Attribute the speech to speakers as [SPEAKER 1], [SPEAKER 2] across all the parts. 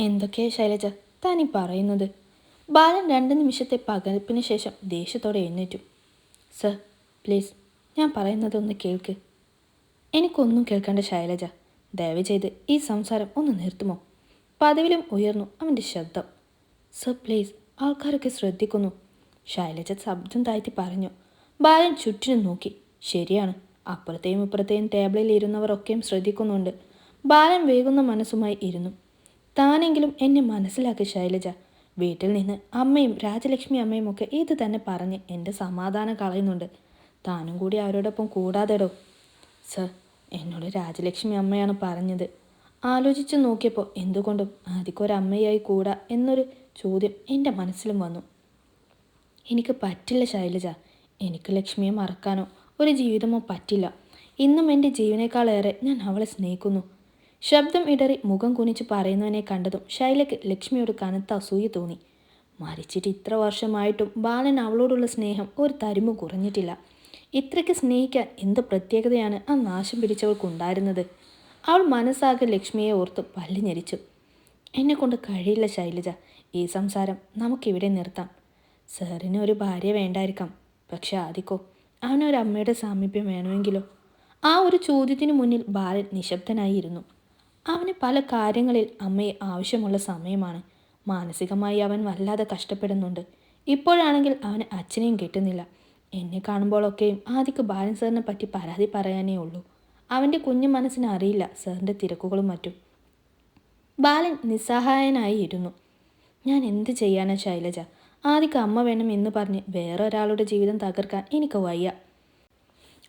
[SPEAKER 1] എന്തൊക്കെയാ ശൈലജ താനീ പറയുന്നത്. ബാലൻ രണ്ട് നിമിഷത്തെ പകൽപ്പിന് ശേഷം ദേഷ്യത്തോടെ എഴുന്നേറ്റു. സർ പ്ലീസ് ഞാൻ പറയുന്നത് ഒന്ന് കേൾക്ക്. എനിക്കൊന്നും കേൾക്കേണ്ട ശൈലജ ദയവ് ചെയ്ത് ഈ സംസാരം ഒന്ന് നിർത്തുമോ? പതിവിലും ഉയർന്നു അവന്റെ ശബ്ദം. സർ പ്ലീസ് ആൾക്കാരൊക്കെ ശ്രദ്ധിക്കുന്നു ശൈലജ ശബ്ദം താഴ്ത്തി പറഞ്ഞു. ബാലൻ ചുറ്റിനും നോക്കി. ശരിയാണ് അപ്പുറത്തെയും ഇപ്പുറത്തെയും ടേബിളിൽ ഇരുന്നവരൊക്കെയും ശ്രദ്ധിക്കുന്നുണ്ട്. ബാലൻ വേഗുന്ന മനസ്സുമായി ഇരുന്നു. താനെങ്കിലും എന്നെ മനസ്സിലാക്കി ശൈലജ. വീട്ടിൽ നിന്ന് അമ്മയും രാജലക്ഷ്മി അമ്മയും ഒക്കെ ഇത് തന്നെ പറഞ്ഞ് എന്റെ സമാധാനം കളയുന്നുണ്ട്. താനും കൂടി അവരോടൊപ്പം കൂടാതെടോ. സർ എന്നോട് രാജലക്ഷ്മി അമ്മയാണ് പറഞ്ഞത്. ആലോചിച്ച് നോക്കിയപ്പോൾ എന്തുകൊണ്ടും ആദ്യക്കൊരമ്മയായി കൂടാ എന്നൊരു ചോദ്യം എന്റെ മനസ്സിലും വന്നു. എനിക്ക് പറ്റില്ല ശൈലജ. എനിക്ക് ലക്ഷ്മിയെ മറക്കാനോ ഒരു ജീവിതമോ പറ്റില്ല. ഇന്നും എന്റെ ജീവനേക്കാളേറെ ഞാൻ അവളെ സ്നേഹിക്കുന്നു. ശബ്ദം ഇടറി മുഖം കുനിച്ച് പറയുന്നവനെ കണ്ടതും ശൈലയ്ക്ക് ലക്ഷ്മിയോട് കനത്ത അസൂയ തോന്നി. മരിച്ചിട്ട് ഇത്ര വർഷമായിട്ടും ബാലൻ അവളോടുള്ള സ്നേഹം ഒരു തരുമ്പ് കുറഞ്ഞിട്ടില്ല. ഇത്രയ്ക്ക് സ്നേഹിക്കാൻ എന്ത് പ്രത്യേകതയാണ് ആ നാശം പിടിച്ചവൾക്കുണ്ടായിരുന്നത്? അവൾ മനസ്സാകെ ലക്ഷ്മിയെ ഓർത്ത് പല്ലി ഞെരിച്ചു. എന്നെ കൊണ്ട് കഴിയില്ല ശൈലജ. ഈ സംസാരം നമുക്കിവിടെ നിർത്താം. സാറിന് ഒരു ഭാര്യ വേണ്ടായിരിക്കാം. പക്ഷെ ആദിക്കോ അവനൊരു അമ്മയുടെ സാമീപ്യം വേണമെങ്കിലോ? ആ ഒരു ചോദ്യത്തിന് മുന്നിൽ ബാലൻ നിശബ്ദനായിരുന്നു അവന് പല കാര്യങ്ങളിൽ അമ്മയെ ആവശ്യമുള്ള സമയമാണ്. മാനസികമായി അവൻ വല്ലാതെ കഷ്ടപ്പെടുന്നുണ്ട്. ഇപ്പോഴാണെങ്കിൽ അവന് അച്ഛനെയും കിട്ടുന്നില്ല. എന്നെ കാണുമ്പോഴൊക്കെയും ആദ്യക്ക് ബാലൻ സാറിനെ പറ്റി പരാതി പറയാനേ ഉള്ളൂ. അവന്റെ കുഞ്ഞു മനസ്സിന് അറിയില്ല സാറിന്റെ തിരക്കുകളും മറ്റും. ബാലൻ നിസ്സഹായനായി ഇരുന്നു. ഞാൻ എന്ത് ചെയ്യാനാ ശൈലജ? ആദിക്ക് അമ്മ വേണം എന്ന് പറഞ്ഞ് വേറെ ഒരാളുടെ ജീവിതം തകർക്കാൻ എനിക്ക് വയ്യ.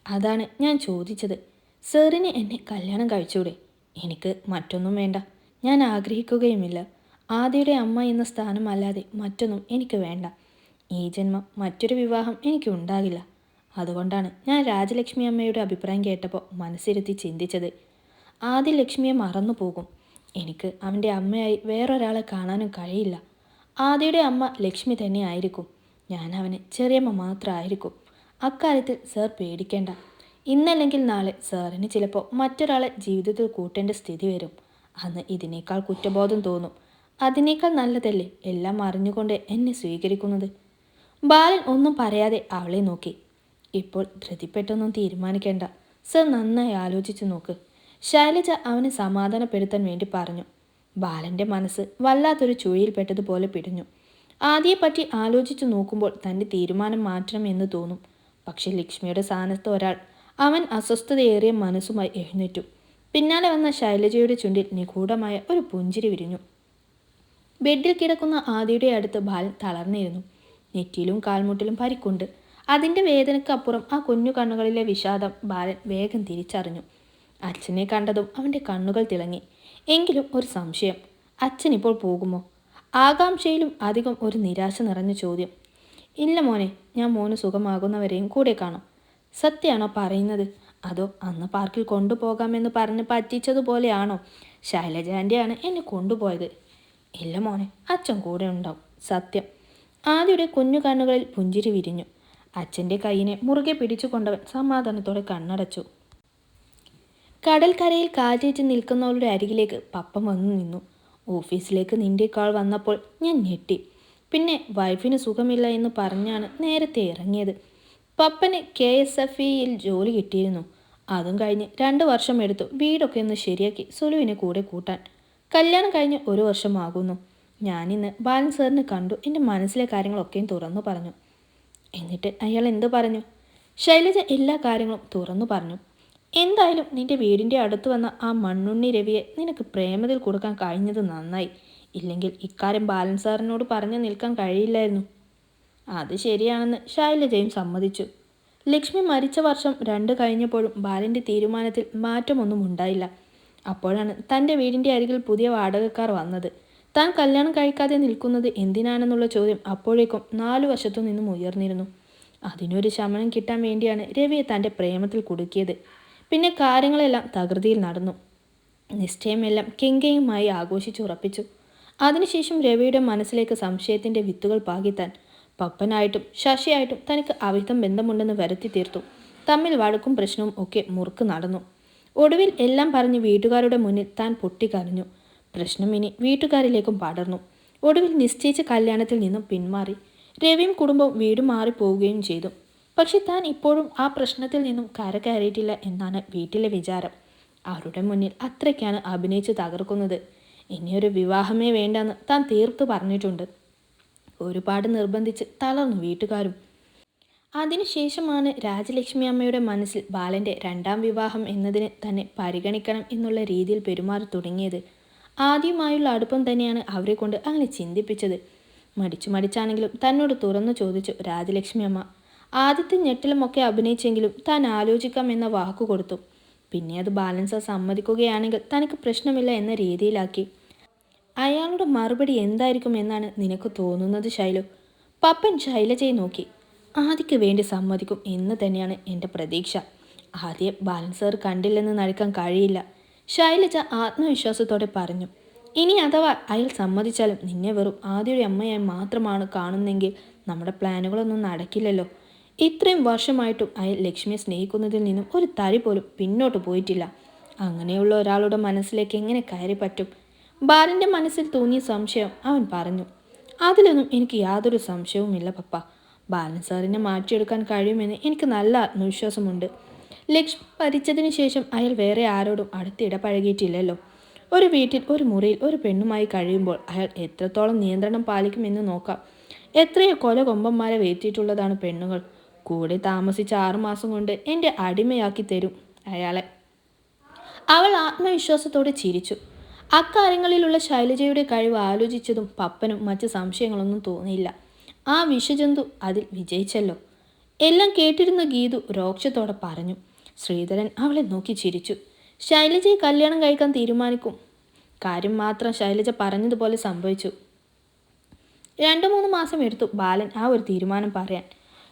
[SPEAKER 1] അതാണ് ഞാൻ ചോദിച്ചത്. സാറിന് എന്നെ കല്യാണം കഴിച്ചൂടെ? എനിക്ക് മറ്റൊന്നും വേണ്ട. ഞാൻ ആഗ്രഹിക്കുകയുമില്ല. ആദിയുടെ അമ്മ എന്ന സ്ഥാനമല്ലാതെ മറ്റൊന്നും എനിക്ക് വേണ്ട. ഈ ജന്മം മറ്റൊരു വിവാഹം എനിക്ക് ഉണ്ടാകില്ല. അതുകൊണ്ടാണ് ഞാൻ രാജലക്ഷ്മി അമ്മയുടെ അഭിപ്രായം കേട്ടപ്പോൾ മനസ്സിരുത്തി ചിന്തിച്ചത്. ആദ്യ ലക്ഷ്മിയെ മറന്നു പോകും. എനിക്ക് അവന്റെ അമ്മയായി വേറൊരാളെ കാണാനും കഴിയില്ല. ആദിയുടെ അമ്മ ലക്ഷ്മി തന്നെ ആയിരിക്കും. ഞാൻ അവന് ചെറിയമ്മ മാത്രമായിരിക്കും. അക്കാര്യത്തിൽ സർ പേടിക്കേണ്ട. ഇന്നല്ലെങ്കിൽ നാളെ സാറിന് ചിലപ്പോൾ മറ്റൊരാളെ ജീവിതത്തിൽ കൂട്ടേണ്ട സ്ഥിതി വരും. അന്ന് ഇതിനേക്കാൾ കുറ്റബോധം തോന്നും. അതിനേക്കാൾ നല്ലതല്ലേ എല്ലാം അറിഞ്ഞുകൊണ്ട് എന്നെ സ്വീകരിക്കുന്നത്? ബാലൻ ഒന്നും പറയാതെ അവളെ നോക്കി. ഇപ്പോൾ ധൃതിപ്പെട്ടൊന്നും തീരുമാനിക്കേണ്ട. സർ നന്നായി ആലോചിച്ചു നോക്ക്. ശൈലജ അവനെ സമാധാനപ്പെടുത്താൻ വേണ്ടി പറഞ്ഞു. ബാലന്റെ മനസ്സ് വല്ലാത്തൊരു ചുഴിയിൽപ്പെട്ടതുപോലെ പിടിഞ്ഞു. ആദ്യയെപ്പറ്റി ആലോചിച്ചു നോക്കുമ്പോൾ തന്റെ തീരുമാനം മാറ്റണമെന്ന് തോന്നും. പക്ഷെ ലക്ഷ്മിയുടെ സ്ഥാനത്ത് ഒരാൾ അവൻ അസ്വസ്ഥതയേറിയ മനസ്സുമായി എഴുന്നേറ്റു. പിന്നാലെ വന്ന ശൈലജയുടെ ചുണ്ടിൽ നിഗൂഢമായ ഒരു പുഞ്ചിരി വിരിഞ്ഞു. ബെഡിൽ കിടക്കുന്ന ആദിയുടെ അടുത്ത് ബാലൻ തളർന്നിരുന്നു. നെറ്റിയിലും കാൽമുട്ടിലും പരിക്കുണ്ട്. അതിന്റെ വേദനയ്ക്കപ്പുറം ആ കുഞ്ഞു കണ്ണുകളിലെ വിഷാദം ബാലൻ വേഗം തിരിച്ചറിഞ്ഞു. അച്ഛനെ കണ്ടതും അവന്റെ കണ്ണുകൾ തിളങ്ങി. എങ്കിലും ഒരു സംശയം. അച്ഛൻ ഇപ്പോൾ പോകുമോ? ആകാംക്ഷയിലും അധികം ഒരു നിരാശ നിറഞ്ഞ ചോദ്യം. ഇല്ല മോനെ ഞാൻ മോന് സുഖമാകുന്നവരെയും കൂടെ കാണും. സത്യമാണോ പറയുന്നത്? അതോ അന്ന് പാർക്കിൽ കൊണ്ടുപോകാമെന്ന് പറഞ്ഞ് പറ്റിച്ചതുപോലെയാണോ? ശൈലജ ആന്റിയാണ് എന്നെ കൊണ്ടുപോയത്. ഇല്ല മോനെ അച്ഛൻ കൂടെ ഉണ്ടാവും. സത്യം. ആദ്യയുടെ കുഞ്ഞു കണ്ണുകളിൽ പുഞ്ചിരി വിരിഞ്ഞു. അച്ഛന്റെ കൈയിനെ മുറുകെ പിടിച്ചുകൊണ്ടവൻ സമാധാനത്തോടെ കണ്ണടച്ചു. കടൽക്കരയിൽ കാറ്റേറ്റ് നിൽക്കുന്നവളുടെ അരികിലേക്ക് പപ്പം വന്നു നിന്നു. ഓഫീസിലേക്ക് നിന്റെ കാൾ വന്നപ്പോൾ ഞാൻ ഞെട്ടി. പിന്നെ വൈഫിന് സുഖമില്ല എന്ന് പറഞ്ഞാണ് നേരത്തെ ഇറങ്ങിയത്. പപ്പന് കെ എസ് എഫ് ഇയിൽ ജോലി കിട്ടിയിരുന്നു. അതും കഴിഞ്ഞ് രണ്ട് വർഷം എടുത്തു വീടൊക്കെ ഒന്ന് ശരിയാക്കി സുലുവിനെ കൂടെ കൂട്ടാൻ. കല്യാണം കഴിഞ്ഞ് ഒരു വർഷമാകുന്നു. ഞാനിന്ന് ബാലൻ സാറിനെ കണ്ടു. എന്റെ മനസ്സിലെ കാര്യങ്ങളൊക്കെയും തുറന്നു പറഞ്ഞു. എന്നിട്ട് അയാൾ എന്ത് പറഞ്ഞു? ശൈലജ എല്ലാ കാര്യങ്ങളും തുറന്നു പറഞ്ഞു. എന്തായാലും നിന്റെ വീടിന്റെ അടുത്ത് വന്ന ആ മണ്ണുണ്ണി രവിയെ നിനക്ക് പ്രേമത്തിൽ കൊടുക്കാൻ കഴിഞ്ഞത് നന്നായി. ഇല്ലെങ്കിൽ ഇക്കാര്യം ബാലൻ സാറിനോട് പറഞ്ഞു നിൽക്കാൻ കഴിയില്ലായിരുന്നു. അത് ശരിയാണെന്ന് ശൈലജയും സമ്മതിച്ചു. ലക്ഷ്മി മരിച്ച വർഷം രണ്ട് കഴിഞ്ഞപ്പോഴും ബാലന്റെ തീരുമാനത്തിൽ മാറ്റമൊന്നും ഉണ്ടായില്ല. അപ്പോഴാണ് തന്റെ വീടിന്റെ അരികിൽ പുതിയ വാടകക്കാർ വന്നത്. താൻ കല്യാണം കഴിക്കാതെ നിൽക്കുന്നത് എന്തിനാണെന്നുള്ള ചോദ്യം അപ്പോഴേക്കും നാലു വശത്തു നിന്നും ഉയർന്നിരുന്നു. അതിനൊരു ശമനം കിട്ടാൻ വേണ്ടിയാണ് രവിയെ തന്റെ പ്രേമത്തിൽ കുടുക്കിയത്. പിന്നെ കാര്യങ്ങളെല്ലാം തകൃതിയിൽ നടന്നു. നിശ്ചയമെല്ലാം കെങ്കയുമായി ആഘോഷിച്ചുറപ്പിച്ചു. അതിനുശേഷം രവിയുടെ മനസ്സിലേക്ക് സംശയത്തിന്റെ വിത്തുകൾ പാകിത്താൻ പപ്പനായിട്ടും ശശിയായിട്ടും തനിക്ക് അവിധം ബന്ധമുണ്ടെന്ന് വരുത്തി തീർത്തു. തമ്മിൽ വഴക്കും പ്രശ്നവും ഒക്കെ മുറുക്ക് നടന്നു. ഒടുവിൽ എല്ലാം പറഞ്ഞ് വീട്ടുകാരുടെ മുന്നിൽ താൻ പൊട്ടിക്കരഞ്ഞു പ്രശ്നം ഇനി വീട്ടുകാരിലേക്കും പടർന്നു. ഒടുവിൽ നിശ്ചയിച്ച കല്യാണത്തിൽ നിന്നും പിന്മാറി. രവിയും കുടുംബവും വീട് മാറിപ്പോവുകയും ചെയ്തു. പക്ഷെ താൻ ഇപ്പോഴും ആ പ്രശ്നത്തിൽ നിന്നും കരകയറിയിട്ടില്ല എന്നാണ് വീട്ടിലെ വിചാരം. അവരുടെ മുന്നിൽ അത്രയ്ക്കാണ് അഭിനയിച്ച് തകർക്കുന്നത്. ഇനിയൊരു വിവാഹമേ വേണ്ടെന്ന് താൻ തീർത്തു പറഞ്ഞിട്ടുണ്ട്. ഒരുപാട് നിർബന്ധിച്ച് തളർന്നു വീട്ടുകാരും. അതിനുശേഷമാണ് രാജലക്ഷ്മി അമ്മയുടെ മനസ്സിൽ ബാലന്റെ രണ്ടാം വിവാഹം എന്നതിന് തന്നെ പരിഗണിക്കണം എന്നുള്ള രീതിയിൽ പെരുമാറി തുടങ്ങിയത്. ആദ്യമായുള്ള അടുപ്പം തന്നെയാണ് അവരെ കൊണ്ട് അങ്ങനെ ചിന്തിപ്പിച്ചത്. മടിച്ചു മടിച്ചാണെങ്കിലും തന്നോട് തുറന്നു ചോദിച്ചു രാജലക്ഷ്മി അമ്മ ആദ്യത്തെ ഞെട്ടിലുമൊക്കെ അഭിനയിച്ചെങ്കിലും താൻ ആലോചിക്കാം എന്ന വാക്കു കൊടുത്തു. പിന്നെ അത് ബാലൻസ് സമ്മതിക്കുകയാണെങ്കിൽ തനിക്ക് പ്രശ്നമില്ല എന്ന രീതിയിലാക്കി. അയാളുടെ മറുപടി എന്തായിരിക്കും എന്നാണ് നിനക്ക് തോന്നുന്നത് ശൈലു? പപ്പൻ ശൈലജയെ നോക്കി. ആദിക്ക് വേണ്ടി സമ്മതിക്കും എന്ന് തന്നെയാണ് എന്റെ പ്രതീക്ഷ. ആദ്യം ബാലൻസർ കണ്ടില്ലെന്ന് നടക്കാൻ കഴിയില്ല. ശൈലജ ആത്മവിശ്വാസത്തോടെ പറഞ്ഞു. ഇനി അഥവാ അയാൾ സമ്മതിച്ചാലും നിന്നെ വെറും ആദ്യയുടെ അമ്മയായി മാത്രമാണ് കാണുന്നെങ്കിൽ നമ്മുടെ പ്ലാനുകളൊന്നും നടക്കില്ലല്ലോ. ഇത്രയും വർഷമായിട്ടും അയാൾ ലക്ഷ്മിയെ സ്നേഹിക്കുന്നതിൽ നിന്നും ഒരു തരി പോലും പിന്നോട്ട് പോയിട്ടില്ല. അങ്ങനെയുള്ള ഒരാളുടെ മനസ്സിലേക്ക് എങ്ങനെ കയറി പറ്റും? ബാലന്റെ മനസ്സിൽ തോന്നിയ സംശയം അവൻ പറഞ്ഞു. അതിലൊന്നും എനിക്ക് യാതൊരു സംശയവുമില്ല പപ്പ. ബാലൻ സാറിനെ മാറ്റിയെടുക്കാൻ കഴിയുമെന്ന് എനിക്ക് നല്ല ആത്മവിശ്വാസമുണ്ട്. ലക്ഷ്മി ഭരിച്ചതിന് ശേഷം അയാൾ വേറെ ആരോടും അടുത്തിടപഴകിയിട്ടില്ലല്ലോ ഒരു വീട്ടിൽ ഒരു മുറിയിൽ ഒരു പെണ്ണുമായി കഴിയുമ്പോൾ അയാൾ എത്രത്തോളം നിയന്ത്രണം പാലിക്കുമെന്ന് നോക്കാം. എത്രയോ കൊല കൊമ്പന്മാരെ വേറ്റിയിട്ടുള്ളതാണ് പെണ്ണുകൾ. കൂടെ താമസിച്ച ആറുമാസം കൊണ്ട് എന്റെ അടിമയാക്കി തരും അയാളെ. അവൾ ആത്മവിശ്വാസത്തോടെ ചിരിച്ചു. അക്കാര്യങ്ങളിലുള്ള ശൈലജയുടെ കഴിവ് ആലോചിച്ചതും പപ്പനും മറ്റ് സംശയങ്ങളൊന്നും തോന്നിയില്ല. ആ വിഷജന്തു അതിൽ വിജയിച്ചല്ലോ. എല്ലാം കേട്ടിരുന്ന ഗീതു രോക്ഷത്തോടെ പറഞ്ഞു. ശ്രീധരൻ അവളെ നോക്കി ചിരിച്ചു. ശൈലജയെ കല്യാണം കഴിക്കാൻ തീരുമാനിക്കും. കാര്യം മാത്രം ശൈലജ പറഞ്ഞതുപോലെ സംഭവിച്ചു. രണ്ടു മൂന്ന് മാസം എടുത്തു ബാലൻ ആ ഒരു തീരുമാനം പറയാൻ.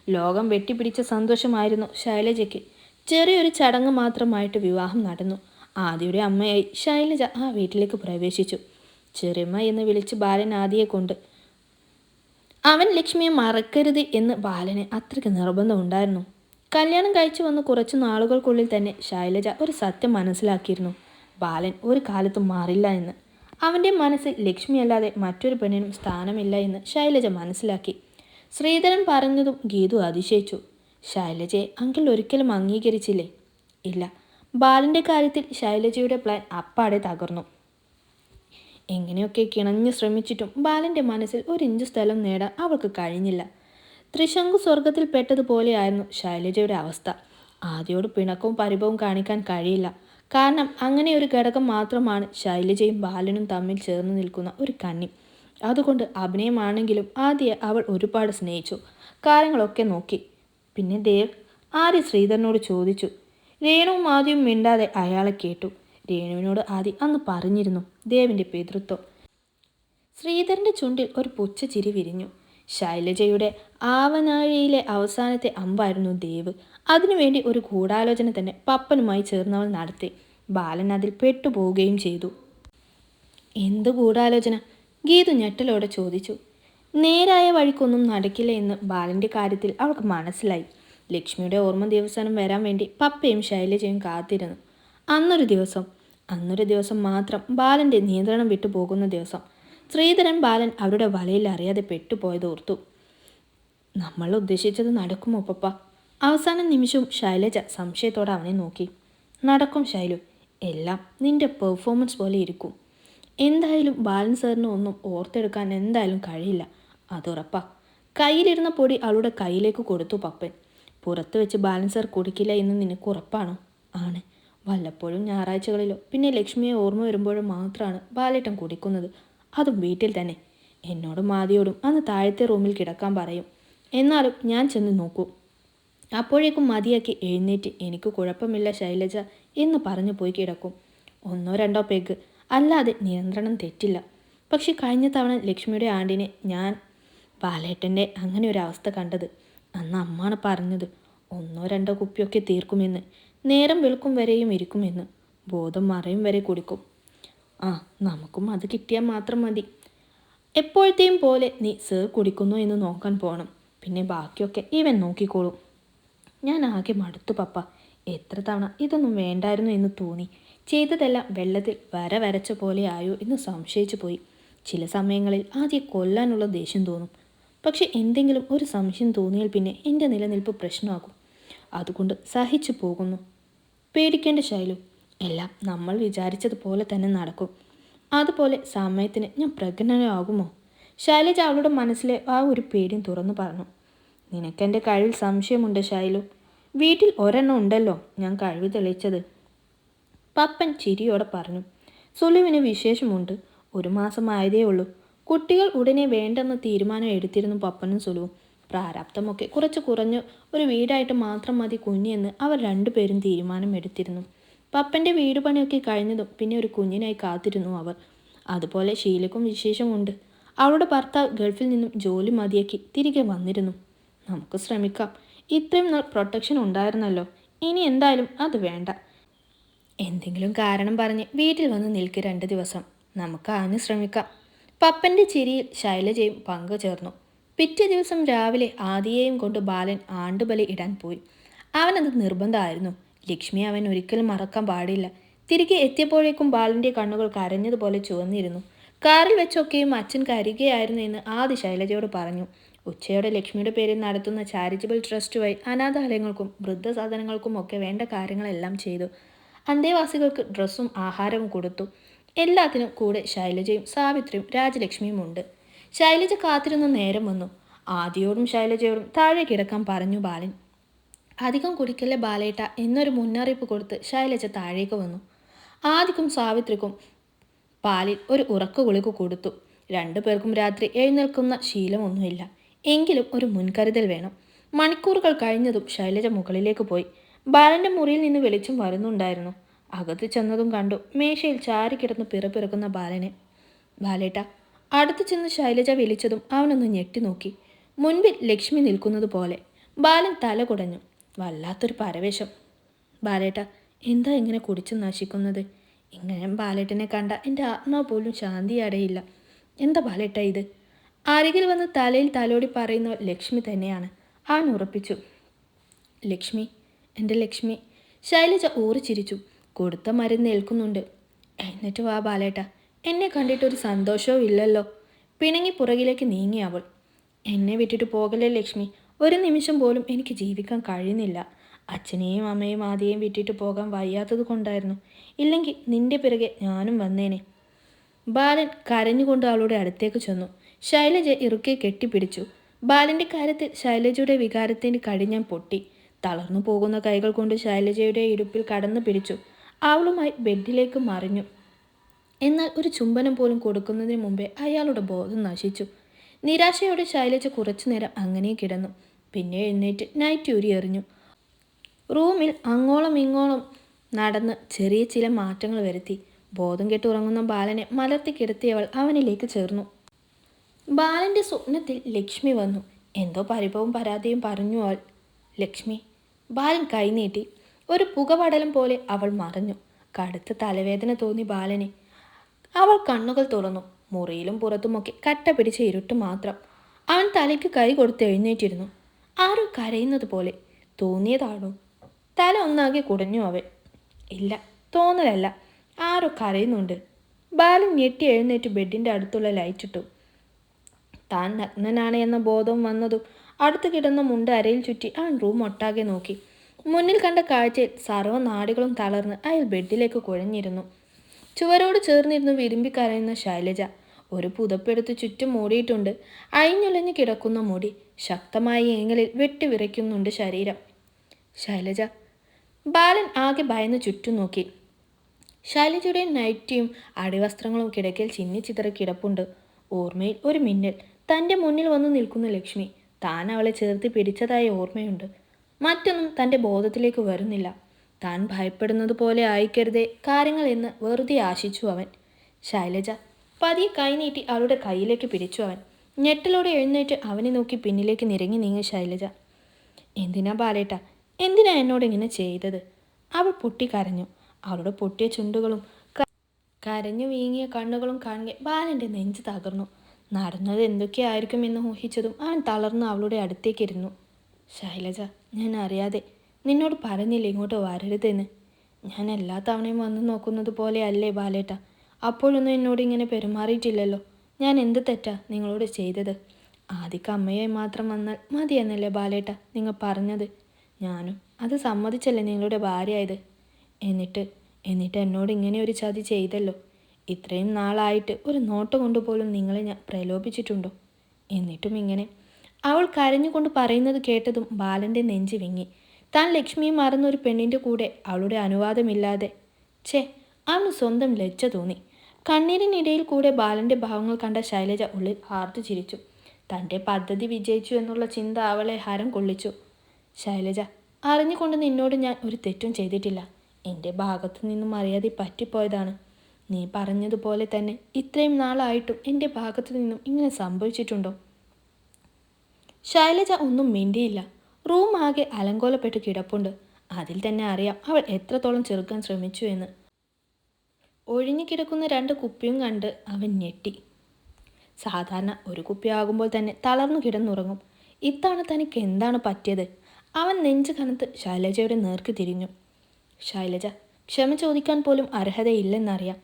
[SPEAKER 1] ലോകം വെട്ടിപ്പിടിച്ച സന്തോഷമായിരുന്നു ശൈലജയ്ക്ക്. ചെറിയൊരു ചടങ്ങ് മാത്രമായിട്ട് വിവാഹം നടന്നു. ആദിയുടെ അമ്മയായി ശൈലജ ആ വീട്ടിലേക്ക് പ്രവേശിച്ചു. ചെറിയമ്മ എന്ന് വിളിച്ച് ബാലൻ ആദിയെ കൊണ്ട് അവൻ ലക്ഷ്മിയെ മറക്കരുത് എന്ന് ബാലന് അത്രയ്ക്ക് നിർബന്ധമുണ്ടായിരുന്നു കല്യാണം കഴിച്ചു വന്ന് കുറച്ച് നാളുകൾക്കുള്ളിൽ തന്നെ ശൈലജ ഒരു സത്യം മനസ്സിലാക്കിയിരുന്നു. ബാലൻ ഒരു കാലത്തും മാറില്ല എന്ന്. അവന്റെ മനസ്സിൽ ലക്ഷ്മി അല്ലാതെ മറ്റൊരു പെണ്ണിനും സ്ഥാനമില്ല എന്ന് ശൈലജ മനസ്സിലാക്കി. ശ്രീധരൻ പറഞ്ഞതും ഗീതു അതിശയിച്ചു. ശൈലജയെ അങ്കിൾ ഒരിക്കലും അംഗീകരിച്ചില്ലേ? ഇല്ല. ബാലന്റെ കാര്യത്തിൽ ശൈലജയുടെ പ്ലാൻ അപ്പാടെ തകർന്നു. എങ്ങനെയൊക്കെ കിണഞ്ഞു ശ്രമിച്ചിട്ടും ബാലന്റെ മനസ്സിൽ ഒരു ഇഞ്ച് സ്ഥലം നേടാൻ അവൾക്ക് കഴിഞ്ഞില്ല. ത്രിശങ്കു സ്വർഗത്തിൽ പെട്ടതുപോലെയായിരുന്നു ശൈലജയുടെ അവസ്ഥ. ആദ്യോട് പിണക്കവും പരിഭവവും കാണിക്കാൻ കഴിയില്ല. കാരണം അങ്ങനെ ഒരു ഘടകം മാത്രമാണ് ശൈലജയും ബാലനും തമ്മിൽ ചേർന്ന് നിൽക്കുന്ന ഒരു കണ്ണി. അതുകൊണ്ട് അഭിനയമാണെങ്കിലും ആദ്യ അവൾ ഒരുപാട് സ്നേഹിച്ചു. കാര്യങ്ങളൊക്കെ നോക്കി. പിന്നെ ദേവ് ആര്യ ശ്രീധരനോട് ചോദിച്ചു രേണുവും ആദ്യം മിണ്ടാതെ അയാളെ കേട്ടു. രേണുവിനോട് ആദ്യം അന്ന് പറഞ്ഞിരുന്നു ദേവിന്റെ പിതൃത്വം. ശ്രീധരന്റെ ചുണ്ടിൽ ഒരു പുച്ഛ ചിരി വിരിഞ്ഞു. ശൈലജയുടെ ആവനാഴിയിലെ അവസാനത്തെ അമ്പായിരുന്നു ദേവ്. അതിനുവേണ്ടി ഒരു ഗൂഢാലോചന തന്നെ പപ്പനുമായി ചേർന്നവൾ നടത്തി. ബാലൻ അതിൽ പെട്ടുപോവുകയും ചെയ്തു. എന്ത് ഗൂഢാലോചന? ഗീതു ഞെട്ടലോടെ ചോദിച്ചു. നേരായ വഴിക്കൊന്നും നടക്കില്ല എന്ന് ബാലന്റെ കാര്യത്തിൽ അവൾക്ക് മനസ്സിലായി. ലക്ഷ്മിയുടെ ഓർമ്മ ദിവസം വരാൻ വേണ്ടി പപ്പയും ശൈലജയും കാത്തിരുന്നു. അന്നൊരു ദിവസം അന്നൊരു ദിവസം മാത്രം ബാലന്റെ നിയന്ത്രണം വിട്ടു പോകുന്ന ദിവസം ശ്രീധരൻ ബാലൻ അവരുടെ വലയിൽ അറിയാതെ പെട്ടുപോയത് ഓർത്തു. നമ്മൾ ഉദ്ദേശിച്ചത് നടക്കും പപ്പ? അവസാന നിമിഷവും ശൈലജ സംശയത്തോടെ അവനെ നോക്കി. നടക്കും ശൈലു. എല്ലാം നിന്റെ പെർഫോമൻസ് പോലെ ഇരിക്കും. എന്തായാലും ബാലൻ സാറിന് ഒന്നും ഓർത്തെടുക്കാൻ എന്തായാലും കഴിയില്ല. അതുറപ്പാ കയ്യിലിരുന്ന പൊടി അവളുടെ കയ്യിലേക്ക് കൊടുത്തു പപ്പൻ. പുറത്ത് വെച്ച് ബാലൻസർ കുടിക്കില്ല എന്ന് നിനക്ക് ഉറപ്പാണോ? ആണ്. വല്ലപ്പോഴും ഞായറാഴ്ചകളിലോ പിന്നെ ലക്ഷ്മിയെ ഓർമ്മ വരുമ്പോഴും മാത്രമാണ് ബാലേട്ടൻ കുടിക്കുന്നത്. അതും വീട്ടിൽ തന്നെ. എന്നോടും മാതിയോടും അന്ന് താഴത്തെ റൂമിൽ കിടക്കാൻ പറയും. എന്നാലും ഞാൻ ചെന്ന് നോക്കൂ. അപ്പോഴേക്കും മതിയാക്കി എഴുന്നേറ്റ് എനിക്ക് കുഴപ്പമില്ല ശൈലജ എന്ന് പറഞ്ഞു പോയി കിടക്കും. ഒന്നോ രണ്ടോ പെഗ്. അല്ലാതെ നിയന്ത്രണം തെറ്റില്ല. പക്ഷെ കഴിഞ്ഞ തവണ ലക്ഷ്മിയുടെ ആണ്ടിനെ ഞാൻ ബാലേട്ടന്റെ അങ്ങനെ ഒരു അവസ്ഥ കണ്ടത്. അന്ന് അമ്മാണ് പറഞ്ഞത് ഒന്നോ രണ്ടോ കുപ്പിയൊക്കെ തീർക്കുമെന്ന്. നേരം വെളുക്കും വരെയും ഇരിക്കുമെന്ന്. ബോധം മറയും വരെ കുടിക്കും. ആ നമുക്കും അത് കിട്ടിയാൽ മാത്രം മതി. എപ്പോഴത്തെയും പോലെ നീ സേർ കുടിക്കുന്നു എന്ന് നോക്കാൻ പോകണം പിന്നെ ബാക്കിയൊക്കെ ഇവൻ നോക്കിക്കോളും. ഞാൻ ആകെ മടുത്തു പപ്പ. എത്ര തവണ ഇതൊന്നും വേണ്ടായിരുന്നു എന്ന് തോന്നി. ചെയ്തതെല്ലാം വെള്ളത്തിൽ വര വരച്ച പോലെ ആയോ എന്ന് സംശയിച്ചു പോയി. ചില സമയങ്ങളിൽ ആദ്യം കൊല്ലാനുള്ള ദേഷ്യം തോന്നും. പക്ഷെ എന്തെങ്കിലും ഒരു സംശയം തോന്നിയാൽ പിന്നെ എന്റെ നിലനിൽപ്പ് പ്രശ്നമാകും. അതുകൊണ്ട് സഹിച്ചു പോകുന്നു. പേടിക്കേണ്ട ശൈലു എല്ലാം നമ്മൾ വിചാരിച്ചതുപോലെ തന്നെ നടക്കും. അതുപോലെ സമയത്തിന് ഞാൻ പ്രഗ്നനാകുമോ? ശൈലജ അവളുടെ മനസ്സിലെ ആ ഒരു പേടിയും തുറന്നു പറഞ്ഞു. നിനക്കെന്റെ കഴിവിൽ സംശയമുണ്ട് ശൈലു. വീട്ടിൽ ഒരെണ്ണം ഉണ്ടല്ലോ ഞാൻ കഴിവ് തെളിയിച്ചത്. പപ്പൻ ചിരിയോടെ പറഞ്ഞു. സുലുവിന് വിശേഷമുണ്ട്. ഒരു മാസമായതേ ഉള്ളൂ കുട്ടികൾ ഉടനെ വേണ്ടെന്ന തീരുമാനം എടുത്തിരുന്നു പപ്പനും സുലുവും. പ്രാരാബ്ദമൊക്കെ കുറച്ച് കുറഞ്ഞു. ഒരു വീടായിട്ട് മാത്രം മതി കുഞ്ഞെന്ന് അവർ രണ്ടുപേരും തീരുമാനം എടുത്തിരുന്നു പപ്പന്റെ വീട് പണിയൊക്കെ കഴിഞ്ഞതും പിന്നെ ഒരു കുഞ്ഞിനായി കാത്തിരുന്നു അവർ. അതുപോലെ ഷീലക്കും വിശേഷമുണ്ട്. അവളുടെ ഭർത്താവ് ഗൾഫിൽ നിന്നും ജോലി മതിയാക്കി തിരികെ വന്നിരുന്നു. നമുക്ക് ശ്രമിക്കാം. ഇത്രയും നാൾ പ്രൊട്ടക്ഷൻ ഉണ്ടായിരുന്നല്ലോ. ഇനി എന്തായാലും അത് വേണ്ട. എന്തെങ്കിലും കാരണം പറഞ്ഞ് വീട്ടിൽ വന്ന് നിൽക്കുക രണ്ട് ദിവസം. നമുക്ക് അതിന് ശ്രമിക്കാം. പപ്പന്റെ ചിരിയിൽ ശൈലജയും പങ്കു ചേർന്നു. പിറ്റേ ദിവസം രാവിലെ ആദിയെയും കൊണ്ട് ബാലൻ ആണ്ടുബലി ഇടാൻ പോയി. അവനത് നിർബന്ധമായിരുന്നു. ലക്ഷ്മി അവൻ ഒരിക്കലും മറക്കാൻ പാടില്ല. തിരികെ എത്തിയപ്പോഴേക്കും ബാലന്റെ കണ്ണുകൾ കരഞ്ഞതുപോലെ ചുവന്നിരുന്നു. കാറിൽ വെച്ചൊക്കെയും അച്ഛൻ കരുകയായിരുന്നു എന്ന് ആദി ശൈലജയോട് പറഞ്ഞു. ഉച്ചയോടെ ലക്ഷ്മിയുടെ പേരിൽ നടത്തുന്ന ചാരിറ്റബിൾ ട്രസ്റ്റ് വഴി അനാഥാലയങ്ങൾക്കും വൃദ്ധസാധനങ്ങൾക്കും ഒക്കെ വേണ്ട കാര്യങ്ങളെല്ലാം ചെയ്തു. അന്തേവാസികൾക്ക് ഡ്രസ്സും ആഹാരവും കൊടുത്തു. എല്ലാത്തിനും കൂടെ ശൈലജയും സാവിത്രിയും രാജലക്ഷ്മിയും ഉണ്ട് ശൈലജ കാത്തിരുന്ന നേരം വന്നു. ആദിയോടും ശൈലജയോടും താഴെ കിടക്കാൻ പറഞ്ഞു ബാലൻ. അധികം കുടിക്കല്ലേ ബാലേട്ട എന്നൊരു മുന്നറിയിപ്പ് കൊടുത്ത് ശൈലജ താഴേക്ക് വന്നു. ആദിക്കും സാവിത്രിക്കും പാലിൽ ഒരു ഉറക്ക കുളിക്ക് കൊടുത്തു. രണ്ടു പേർക്കും രാത്രി എഴുന്നേൽക്കുന്ന ശീലമൊന്നുമില്ല. എങ്കിലും ഒരു മുൻകരുതൽ വേണം. മണിക്കൂറുകൾ കഴിഞ്ഞതും ശൈലജ മുകളിലേക്ക് പോയി. ബാലന്റെ മുറിയിൽ നിന്ന് വെളിച്ചം വരുന്നുണ്ടായിരുന്നു. അകത്ത് ചെന്നതും കണ്ടു. മേശയിൽ ചാരി കിടന്ന് പിറപ്പിറക്കുന്ന ബാലനെ. ബാലേട്ട അടുത്ത് ചെന്ന് ശൈലജ വിളിച്ചതും അവനൊന്ന് ഞെട്ടി നോക്കി. മുൻപിൽ ലക്ഷ്മി നിൽക്കുന്നത് പോലെ. ബാലൻ തല കുടഞ്ഞു. വല്ലാത്തൊരു പരവേശം. ബാലേട്ട എന്താ ഇങ്ങനെ കുടിച്ചു നശിക്കുന്നത്? ഇങ്ങനെ ബാലേട്ടനെ കണ്ട എന്റെ ആത്മാ പോലും ശാന്തി അടയില്ല. എന്താ ബാലേട്ട ഇത്? അരികിൽ വന്ന് തലയിൽ തലോടി പറയുന്ന ലക്ഷ്മി തന്നെയാണ്. അവൻ ഉറപ്പിച്ചു. ലക്ഷ്മി എന്റെ ലക്ഷ്മി. ശൈലജ ഊറിച്ചിരിച്ചു. കൊടുത്ത മരുന്ന് ഏൽക്കുന്നുണ്ട്. എന്നിട്ട് വാ ബാലേട്ട. എന്നെ കണ്ടിട്ടൊരു സന്തോഷവും ഇല്ലല്ലോ. പിണങ്ങി പുറകിലേക്ക് നീങ്ങി അവൾ. എന്നെ വിട്ടിട്ട് പോകല്ലേ ലക്ഷ്മി? ഒരു നിമിഷം പോലും എനിക്ക് ജീവിക്കാൻ കഴിയുന്നില്ല. അച്ഛനെയും അമ്മയും ആദ്യം വിട്ടിട്ട് പോകാൻ വയ്യാത്തത് കൊണ്ടായിരുന്നു. ഇല്ലെങ്കിൽ നിന്റെ പിറകെ ഞാനും വന്നേനെ. ബാലൻ കരഞ്ഞുകൊണ്ട് അവളുടെ അടുത്തേക്ക് ചെന്നു. ശൈലജ ഇറുക്കെ കെട്ടിപ്പിടിച്ചു. ബാലന്റെ കാര്യത്തിൽ ശൈലജയുടെ വികാരത്തിന് കടിഞ്ഞാൻ പൊട്ടി. തളർന്നു പോകുന്ന കൈകൾ കൊണ്ട് ശൈലജയുടെ ഇടുപ്പിൽ കടന്നു പിടിച്ചു. അവളുമായി ബെഡിലേക്ക് മറിഞ്ഞു. എന്നാൽ ഒരു ചുംബനം പോലും കൊടുക്കുന്നതിന് മുമ്പേ അയാളുടെ ബോധം നശിച്ചു. നിരാശയോടെ ശൈലജ കുറച്ചു നേരം അങ്ങനെ കിടന്നു. പിന്നെ എഴുന്നേറ്റ് നൈറ്റ് ഊരി എറിഞ്ഞു. റൂമിൽ അങ്ങോളം ഇങ്ങോളം നടന്ന് ചെറിയ ചില മാറ്റങ്ങൾ വരുത്തി. ബോധം കെട്ട് ഉറങ്ങുന്ന ബാലനെ മലർത്തി കിടത്തിയവൾ അവനിലേക്ക് ചേർന്നു. ബാലന്റെ സ്വപ്നത്തിൽ ലക്ഷ്മി വന്നു. എന്തോ പരിഭവം പരാതിയും പറഞ്ഞു അവൾ. ലക്ഷ്മി ബാലൻ കൈനീട്ടി ഒരു പുകപടലം പോലെ അവൾ മറിഞ്ഞു. കടുത്ത തലവേദന തോന്നി ബാലനെ. അവൾ കണ്ണുകൾ തുറന്നു. മുറിയിലും പുറത്തുമൊക്കെ കട്ട പിടിച്ച ഇരുട്ട് മാത്രം അവൻ തലയ്ക്ക് കൈ കൊടുത്ത് എഴുന്നേറ്റിരുന്നു. ആരോ കരയുന്നത് പോലെ തോന്നിയതാണോ? തല ഒന്നാകെ കുടഞ്ഞു അവൻ. ഇല്ല തോന്നലല്ല. ആരോ കരയുന്നുണ്ട്. ബാലൻ ഞെട്ടി എഴുന്നേറ്റ് ബെഡിന്റെ അടുത്തുള്ള ലൈറ്റിട്ടു താൻ നഗ്നനാണ് എന്ന ബോധം വന്നതും അടുത്ത് കിടന്ന മുണ്ട് അരയിൽ ചുറ്റി അവൻ റൂം ഒട്ടാകെ നോക്കി. മുന്നിൽ കണ്ട കാഴ്ചയിൽ സർവനാടികളും തളർന്ന് അയാൾ ബെഡിലേക്ക് കുഴഞ്ഞിരുന്നു. ചുവരോട് ചേർന്നിരുന്നു വിരുമ്പി കരയുന്ന ശൈലജ. ഒരു പുതപ്പെടുത്ത് ചുറ്റും മൂടിയിട്ടുണ്ട്. അഴിഞ്ഞുലഞ്ഞു കിടക്കുന്ന മുടി ശക്തമായ ഏങ്ങലിൽ വെട്ടിവിറയ്ക്കുന്നുണ്ട് ശരീരം. ശൈലജ ബാലൻ ആകെ ഭയന്ന് ചുറ്റും നോക്കി ശൈലജയുടെ നൈറ്റിയും അടിവസ്ത്രങ്ങളും കിടക്കയിൽ ചിന്നിച്ചിതറി കിടപ്പുണ്ട്. ഓർമ്മയിൽ ഒരു മിന്നൽ തന്റെ മുന്നിൽ വന്നു നിൽക്കുന്ന ലക്ഷ്മി താൻ അവളെ ചേർത്ത് പിടിച്ചതായ ഓർമ്മയുണ്ട്. മറ്റൊന്നും തന്റെ ബോധത്തിലേക്ക് വരുന്നില്ല. താൻ ഭയപ്പെടുന്നത് പോലെ ആയിക്കരുതേ കാര്യങ്ങൾ എന്ന് വെറുതെ ആശിച്ചു അവൻ. ശൈലജ പതിയെ കൈനീട്ടി അവളുടെ കയ്യിലേക്ക് പിടിച്ചു അവൻ. ഞെട്ടലോടെ എഴുന്നേറ്റ് അവനെ നോക്കി പിന്നിലേക്ക് നിരങ്ങി നീങ്ങി ശൈലജ. എന്തിനാ ബാലേട്ട എന്തിനാ എന്നോട് ഇങ്ങനെ ചെയ്തത്? അവൾ പൊട്ടി കരഞ്ഞു. അവളുടെ പൊട്ടിയ ചുണ്ടുകളും കരഞ്ഞു വീങ്ങിയ കണ്ണുകളും കാണുക ബാലന്റെ നെഞ്ച് തകർന്നു. നടന്നത് എന്തൊക്കെയായിരിക്കും? എന്ന് ഊഹിച്ചതും അവൻ തളർന്ന് അവളുടെ അടുത്തേക്കിരുന്നു ശൈലജ ഞാൻ അറിയാതെ നിന്നോട് പറഞ്ഞില്ല ഇങ്ങോട്ട് വരരുതെന്ന്? ഞാൻ എല്ലാ തവണയും വന്ന് നോക്കുന്നത് പോലെ അല്ലേ ബാലേട്ട. അപ്പോഴൊന്നും എന്നോട് ഇങ്ങനെ പെരുമാറിയിട്ടില്ലല്ലോ. ഞാൻ എന്ത് തെറ്റാ നിങ്ങളോട് ചെയ്തത്? ആദ്യക്ക് അമ്മയെ മാത്രം വന്നാൽ മതിയെന്നല്ലേ ബാലേട്ട നിങ്ങൾ പറഞ്ഞത്? ഞാനും അത് സമ്മതിച്ചല്ലേ നിങ്ങളുടെ ഭാര്യയായത്? എന്നിട്ട് എന്നിട്ട് എന്നോട് ഇങ്ങനെ ഒരു ചതി ചെയ്തല്ലോ. ഇത്രയും നാളായിട്ട് ഒരു നോട്ട് കൊണ്ടുപോലും നിങ്ങളെ ഞാൻ പ്രലോഭിച്ചിട്ടുണ്ടോ? എന്നിട്ടും ഇങ്ങനെ അവൾ കരഞ്ഞുകൊണ്ട് പറയുന്നത് കേട്ടതും ബാലന്റെ നെഞ്ചു വിങ്ങി. താൻ ലക്ഷ്മിയെ മറന്ന ഒരു പെണ്ണിന്റെ കൂടെ അവളുടെ അനുവാദമില്ലാതെ ഛേ അവന് സ്വന്തം ലജ്ജ തോന്നി. കണ്ണീരിനിടയിൽ കൂടെ ബാലന്റെ ഭാവങ്ങൾ കണ്ട ശൈലജ ഉള്ളിൽ ആർത്തു ചിരിച്ചു. തന്റെ പദ്ധതി വിജയിച്ചു എന്നുള്ള ചിന്ത അവളെ ഹരം കൊള്ളിച്ചു. ശൈലജ അറിഞ്ഞുകൊണ്ട് നിന്നോട് ഞാൻ ഒരു തെറ്റും ചെയ്തിട്ടില്ല. എന്റെ ഭാഗത്തു നിന്നും അറിയാതെ പറ്റിപ്പോയതാണ്. നീ പറഞ്ഞതുപോലെ തന്നെ ഇത്രയും നാളായിട്ടും എന്റെ ഭാഗത്തു നിന്നും ഇങ്ങനെ സംഭവിച്ചിട്ടുണ്ടോ? ശൈലജ ഒന്നും മിണ്ടിയില്ല. റൂം ആകെ അലങ്കോലപ്പെട്ട് കിടപ്പുണ്ട്. അതിൽ തന്നെ അറിയാം അവൾ എത്രത്തോളം ചെറുക്കാൻ ശ്രമിച്ചു എന്ന്. ഒഴിഞ്ഞു കിടക്കുന്ന രണ്ട് കുപ്പിയും കണ്ട് അവൻ ഞെട്ടി. സാധാരണ ഒരു കുപ്പിയാകുമ്പോൾ തന്നെ തളർന്നു കിടന്നുറങ്ങും. ഇത്തവണ തനിക്ക് എന്താണ് പറ്റിയത്? അവൻ നെഞ്ചു കനത്ത് ശൈലജയുടെ നേർക്ക് തിരിഞ്ഞു. ശൈലജ ക്ഷമ ചോദിക്കാൻ പോലും അർഹതയില്ലെന്നറിയാം.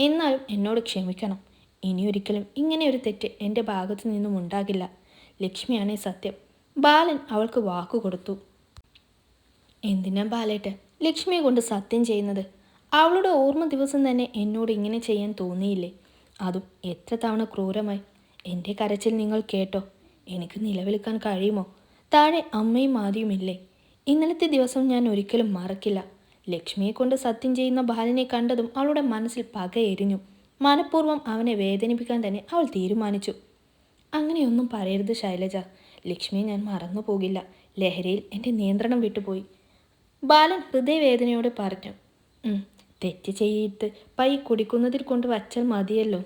[SPEAKER 1] എന്നാലും എന്നോട് ക്ഷമിക്കണം. ഇനിയൊരിക്കലും ഇങ്ങനെ ഒരു തെറ്റ് എന്റെ ഭാഗത്തു നിന്നും ഉണ്ടാകില്ല. ലക്ഷ്മിയാണേ സത്യം. ബാലൻ അവൾക്ക് വാക്കു കൊടുത്തു. എന്തിനാ ബാലേട്ട്? ലക്ഷ്മിയെ കൊണ്ട് സത്യം ചെയ്യുന്നത്? അവളുടെ ഓർമ്മ ദിവസം തന്നെ എന്നോട് ഇങ്ങനെ ചെയ്യാൻ തോന്നിയില്ലേ? അതും എത്ര തവണ ക്രൂരമായി. എന്റെ കരച്ചിൽ നിങ്ങൾ കേട്ടോ? എനിക്ക് നിലവിളിക്കാൻ കഴിയുമോ? താഴെ അമ്മയും ആദ്യമില്ലേ ഇന്നലത്തെ ദിവസം ഞാൻ ഒരിക്കലും മറക്കില്ല. ലക്ഷ്മിയെ കൊണ്ട് സത്യം ചെയ്യുന്ന ബാലനെ കണ്ടതും അവളുടെ മനസ്സിൽ പകയെരിഞ്ഞു മനഃപൂർവം അവനെ വേദനിപ്പിക്കാൻ തന്നെ അവൾ തീരുമാനിച്ചു. അങ്ങനെയൊന്നും പറയരുത് ശൈലജ. ലക്ഷ്മിയെ ഞാൻ മറന്നു പോകില്ല. ലഹരിയിൽ എന്റെ നിയന്ത്രണം വിട്ടുപോയി. ബാലൻ ഹൃദയവേദനയോടെ പറഞ്ഞു. തെറ്റ് ചെയ്തിട്ട് പൈ കുടിക്കുന്നതിൽ കൊണ്ട് വച്ചാൽ മതിയല്ലോ.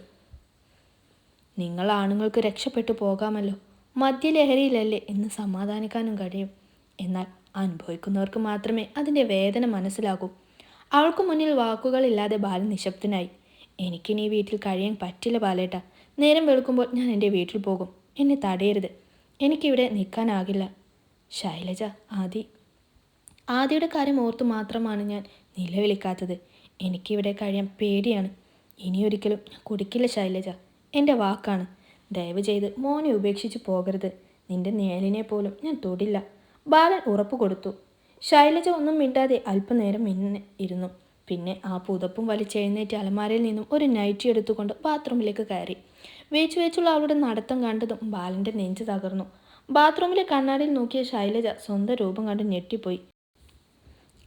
[SPEAKER 1] നിങ്ങൾ ആണുങ്ങൾക്ക് രക്ഷപ്പെട്ടു പോകാമല്ലോ. മദ്യലഹരിയിലല്ലേ എന്ന് സമാധാനിക്കാനും കഴിയും. എന്നാൽ അനുഭവിക്കുന്നവർക്ക് മാത്രമേ അതിന്റെ വേദന മനസ്സിലാകൂ. അവൾക്ക് മുന്നിൽ വാക്കുകളില്ലാതെ ബാലൻ നിശബ്ദനായി. എനിക്കിനി വീട്ടിൽ കഴിയാൻ പറ്റില്ല ബാലേട്ട. നേരം വെളുക്കുമ്പോൾ ഞാൻ എന്റെ വീട്ടിൽ പോകും. എന്നെ തടയരുത്. എനിക്കിവിടെ നിൽക്കാനാകില്ല. ശൈലജ ആദി. ആദിയുടെ കാര്യം ഓർത്തു മാത്രമാണ് ഞാൻ നിലവിളിക്കാത്തത്. എനിക്കിവിടെ കഴിയാൻ പേടിയാണ്. ഇനിയൊരിക്കലും ഞാൻ കുടിക്കില്ല ശൈലജ. എന്റെ വാക്കാണ്. ദയവ് ചെയ്ത് മോനെ ഉപേക്ഷിച്ച് പോകരുത്. നിന്റെ നേലിനെ പോലും ഞാൻ തൊടില്ല. ബാലൻ ഉറപ്പ് കൊടുത്തു. ശൈലജ ഒന്നും മിണ്ടാതെ അല്പനേരം മിന്നെ ഇരുന്നു. പിന്നെ ആ പുതപ്പും വലിച്ചെഴുന്നേറ്റ് അലമാരയിൽ നിന്നും ഒരു നൈറ്റി എടുത്തുകൊണ്ട് ബാത്റൂമിലേക്ക് കയറി. വേച്ചു വേച്ചുള്ള അവളുടെ നടത്തം കണ്ടതും ബാലന്റെ നെഞ്ച് തകർന്നു. ബാത്റൂമിലെ കണ്ണാടിയിൽ നോക്കിയ ശൈലജ സ്വന്തം രൂപം കണ്ട് ഞെട്ടിപ്പോയി.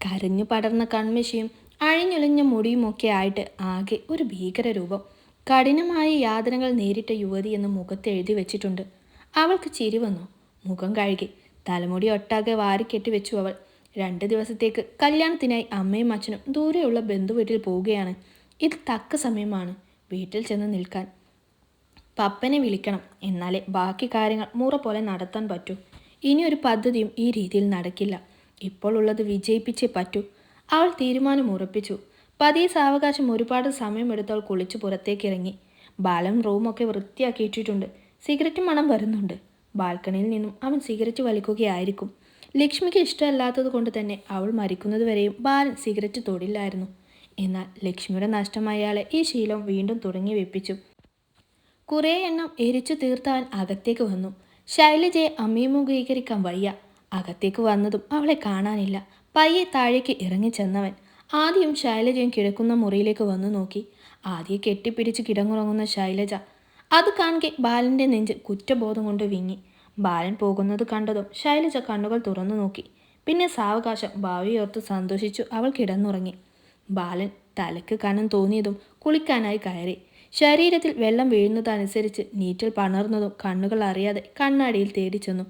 [SPEAKER 1] കരഞ്ഞു പടർന്ന കൺമശിയും അഴിഞ്ഞൊളിഞ്ഞ മുടിയുമൊക്കെ ആയിട്ട് ആകെ ഒരു ഭീകര രൂപം. കഠിനമായ യാതനകൾ നേരിട്ട യുവതി എന്ന് മുഖത്ത് എഴുതി വെച്ചിട്ടുണ്ട്. അവൾക്ക് ചിരി വന്നു. മുഖം കഴുകി. തലമുടി ഒട്ടാകെ വാരിക്കെട്ടി വെച്ചു അവൾ. രണ്ട് ദിവസത്തേക്ക് കല്യാണത്തിനായി അമ്മയും അച്ഛനും ദൂരെയുള്ള ബന്ധുവീട്ടിൽ പോവുകയാണ്. ഇത് തക്ക സമയമാണ്. വീട്ടിൽ ചെന്ന് നിൽക്കാൻ. പപ്പനെ വിളിക്കണം. എന്നാലേ ബാക്കി കാര്യങ്ങൾ മുറ പോലെ നടത്താൻ പറ്റൂ. ഇനി ഒരു പദ്ധതിയും ഈ രീതിയിൽ നടക്കില്ല. ഇപ്പോൾ ഉള്ളത് വിജയിപ്പിച്ചേ പറ്റൂ. അവൾ തീരുമാനം ഉറപ്പിച്ചു. പതിയെ സാവകാശം ഒരുപാട് സമയമെടുത്ത് അവൾ കുളിച്ച് പുറത്തേക്കിറങ്ങി. ബാലൻ റൂമൊക്കെ വൃത്തിയാക്കിയിട്ടിട്ടുണ്ട്. സിഗരറ്റ് മണം വരുന്നുണ്ട്. ബാൽക്കണിയിൽ നിന്നും അവൻ സിഗരറ്റ് വലിക്കുകയായിരിക്കും. ലക്ഷ്മിക്ക് ഇഷ്ടമല്ലാത്തത് കൊണ്ട് തന്നെ അവൾ മരിക്കുന്നതുവരെയും ബാലൻ സിഗരറ്റ് തൊടില്ലായിരുന്നു. എന്നാൽ ലക്ഷ്മിയുടെ നഷ്ടമായ അയാളെ ഈ ശീലം വീണ്ടും തുടങ്ങി വെപ്പിച്ചു. കുറേ എണ്ണം എരിച്ചു തീർത്താൻ അകത്തേക്ക് വന്നു. ശൈലജയെ അഭിമുഖീകരിക്കാൻ വയ്യ. അകത്തേക്ക് വന്നതും അവളെ കാണാനില്ല. പയ്യെ താഴേക്ക് ഇറങ്ങിച്ചെന്നവൻ ആദ്യം ശൈലജയും കിടക്കുന്ന മുറിയിലേക്ക് വന്നു നോക്കി. ആദ്യം കെട്ടിപ്പിടിച്ച് കിടങ്ങുറങ്ങുന്ന ശൈലജ. അത് കാണെ ബാലന്റെ നെഞ്ച് കുറ്റബോധം കൊണ്ട് വിങ്ങി. ബാലൻ പോകുന്നത് കണ്ടതും ശൈലജ കണ്ണുകൾ തുറന്നു നോക്കി. പിന്നെ സാവകാശം ഭാവിയോർത്ത് സന്തോഷിച്ചു അവൾ കിടന്നുറങ്ങി. ബാലൻ തലക്ക് കനം തോന്നിയതും കുളിക്കാനായി കയറി. ശരീരത്തിൽ വെള്ളം വീഴുന്നതനുസരിച്ച് നീറ്റൽ പണർന്നതും കണ്ണുകൾ അറിയാതെ കണ്ണാടിയിൽ തേടി ചെന്നു.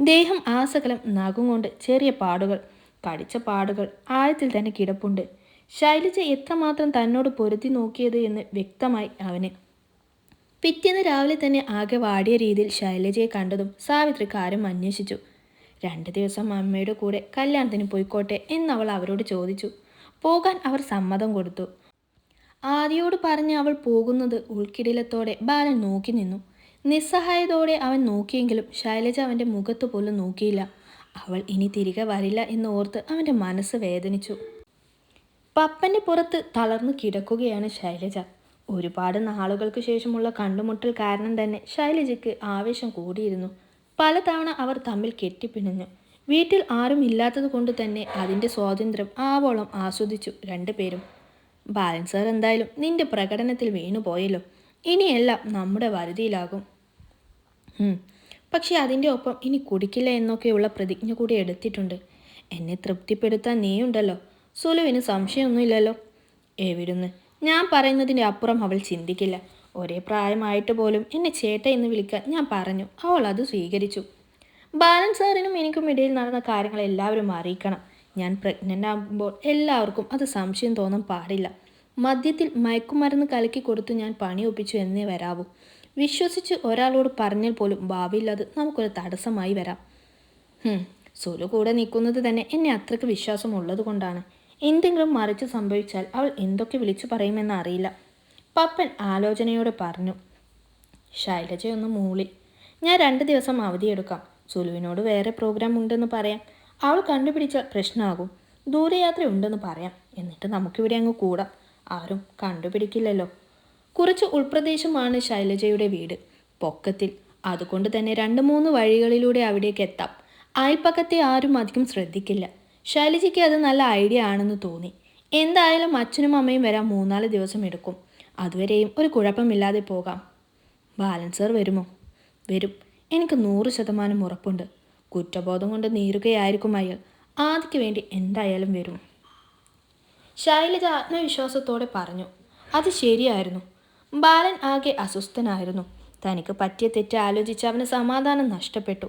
[SPEAKER 1] ദേഹം ആസകലം നഖം കൊണ്ട് ചെറിയ പാടുകൾ കടിച്ച പാടുകൾ ആഴത്തിൽ തന്നെ കിടപ്പുണ്ട്. ശൈലജ എത്രമാത്രം തന്നോട് പൊരുത്തി നോക്കിയത് എന്ന് വ്യക്തമായി അവന്. പിറ്റേന്ന് രാവിലെ തന്നെ ആകെ വാടിയ രീതിയിൽ ശൈലജയെ കണ്ടതും സാവിത്രി കാര്യം അന്വേഷിച്ചു. രണ്ട് ദിവസം അമ്മയുടെ കൂടെ കല്യാണത്തിന് പോയിക്കോട്ടെ എന്നവൾ അവരോട് ചോദിച്ചു. പോകാൻ അവർ സമ്മതം കൊടുത്തു. ആദിയോട് പറഞ്ഞ് അവൾ പോകുന്നത് ഉൾക്കിടിലത്തോടെ ബാലൻ നോക്കി നിന്നു. നിസ്സഹായതോടെ അവൻ നോക്കിയെങ്കിലും ശൈലജ അവന്റെ മുഖത്ത് പോലും നോക്കിയില്ല. അവൾ ഇനി തിരികെ വരില്ല എന്ന് ഓർത്ത് അവന്റെ മനസ്സ് വേദനിച്ചു. പപ്പന്റെ പുറത്ത് തളർന്നു കിടക്കുകയാണ് ശൈലജ. ഒരുപാട് നാളുകൾക്ക് ശേഷമുള്ള കണ്ടുമുട്ടൽ കാരണം തന്നെ ശൈലജയ്ക്ക് ആവേശം കൂടിയിരുന്നു. പലതവണ അവർ തമ്മിൽ കെട്ടിപ്പിണഞ്ഞു. വീട്ടിൽ ആരും ഇല്ലാത്തത് കൊണ്ട് തന്നെ അതിന്റെ സ്വാതന്ത്ര്യം ആവോളം ആസ്വദിച്ചു രണ്ടുപേരും. ബാലൻ സാർ എന്തായാലും നിന്റെ പ്രകടനത്തിൽ വീണുപോയല്ലോ ഇനിയെല്ലാം നമ്മുടെ വരുതിയിലാകും. പക്ഷേ അതിന്റെ ഒപ്പം ഇനി കുടിക്കില്ല എന്നൊക്കെയുള്ള പ്രതിജ്ഞ കൂടി എടുത്തിട്ടുണ്ട്. എന്നെ തൃപ്തിപ്പെടുത്താൻ നീയുണ്ടല്ലോ. സുലുവിന് സംശയമൊന്നുമില്ലല്ലോ. എവിടുന്ന്? ഞാൻ പറയുന്നതിന്റെ അപ്പുറം അവൾ ചിന്തിക്കില്ല. ഒരേ പ്രായമായിട്ട് പോലും എന്നെ ചേട്ട എന്ന് വിളിക്കാൻ ഞാൻ പറഞ്ഞു. അവൾ അത് സ്വീകരിച്ചു. ബാലൻ സാറിനും എനിക്കും ഇടയിൽ നടന്ന കാര്യങ്ങൾ എല്ലാവരും അറിയിക്കണം. ഞാൻ പ്രഗ്നന്റ് ആകുമ്പോൾ എല്ലാവർക്കും അത് സംശയം തോന്നാൻ പാടില്ല. മദ്യത്തിൽ മയക്കുമരുന്ന് കലക്കി കൊടുത്ത് ഞാൻ പണി ഒപ്പിച്ചു എന്നേ വരാവൂ. വിശ്വസിച്ച് ഒരാളോട് പറഞ്ഞാൽ പോലും ഭാവിയിൽ അത് നമുക്കൊരു തടസ്സമായി വരാം. സുലു കൂടെ നിൽക്കുന്നത് തന്നെ എന്നെ അത്രയ്ക്ക് വിശ്വാസം ഉള്ളത് കൊണ്ടാണ്. എന്തെങ്കിലും മറിച്ച് സംഭവിച്ചാൽ അവൾ എന്തൊക്കെ വിളിച്ചു പറയുമെന്ന് അറിയില്ല. പപ്പൻ ആലോചനയോടെ പറഞ്ഞു ശൈലജയൊന്ന് മൂളി. ഞാൻ രണ്ട് ദിവസം അവധിയെടുക്കാം. സുലുവിനോട് വേറെ പ്രോഗ്രാം ഉണ്ടെന്ന് പറയാം. അവൾ കണ്ടുപിടിച്ചാൽ പ്രശ്നമാകും ദൂരയാത്ര ഉണ്ടെന്ന് പറയാം. എന്നിട്ട് നമുക്കിവിടെ അങ്ങ് കൂടാം. ആരും കണ്ടുപിടിക്കില്ലല്ലോ. കുറച്ച് ഉൾപ്രദേശമാണ് ശൈലജയുടെ വീട്. പൊക്കത്തിൽ. അതുകൊണ്ട് തന്നെ രണ്ട് മൂന്ന് വഴികളിലൂടെ അവിടേക്ക് എത്താം. അയൽപ്പക്കത്തെ ആരും അധികം ശ്രദ്ധിക്കില്ല. ശൈലജയ്ക്ക് അത് നല്ല ഐഡിയ ആണെന്ന് തോന്നി. എന്തായാലും അച്ഛനും അമ്മയും വരാൻ മൂന്നാൽ ദിവസം എടുക്കും. അതുവരെയും ഒരു കുഴപ്പമില്ലാതെ പോകാം. ബാലൻസർ വരുമോ? വരും. എനിക്ക് നൂറ് ശതമാനം ഉറപ്പുണ്ട്. കുറ്റബോധം കൊണ്ട് നീറുകയായിരിക്കും അയാൾ. ആദിക്ക് വേണ്ടി എന്തായാലും വരും. ശൈലജ ആത്മവിശ്വാസത്തോടെ പറഞ്ഞു അത് ശരിയായിരുന്നു. ബാലൻ ആകെ അസ്വസ്ഥനായിരുന്നു. തനിക്ക് പറ്റിയ തെറ്റ് ആലോചിച്ച് അവന് സമാധാനം നഷ്ടപ്പെട്ടു.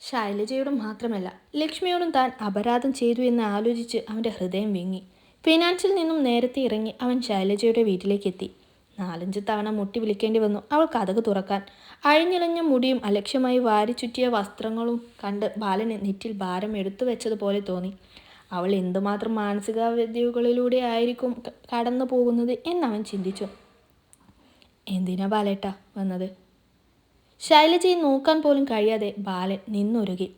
[SPEAKER 1] ശൈലജയോടും മാത്രമല്ല ലക്ഷ്മിയോടും താൻ അപരാധം ചെയ്തു എന്ന് ആലോചിച്ച് അവന്റെ ഹൃദയം വിങ്ങി. ഫിനാൻസിൽ നിന്നും നേരത്തെ ഇറങ്ങി അവൻ ശൈലജയുടെ വീട്ടിലേക്ക് എത്തി. നാലഞ്ച് തവണ മുട്ടി വിളിക്കേണ്ടി വന്നു അവൾ കഥക് തുറക്കാൻ. അഴിഞ്ഞിളഞ്ഞ മുടിയും അലക്ഷ്യമായി വാരി ചുറ്റിയ വസ്ത്രങ്ങളും കണ്ട് ബാലന് നെറ്റിൽ ഭാരം എടുത്തു വെച്ചതുപോലെ തോന്നി. അവൾ എന്തുമാത്രം മാനസികാവ്യതകളിലൂടെ ആയിരിക്കും കടന്നു പോകുന്നത് എന്നവൻ ചിന്തിച്ചു. എന്തിനാ ബാലേട്ട വന്നത്? ശൈലജയെ നോക്കാൻ പോലും കഴിയാതെ ബാലൻ നിന്നൊരുകി.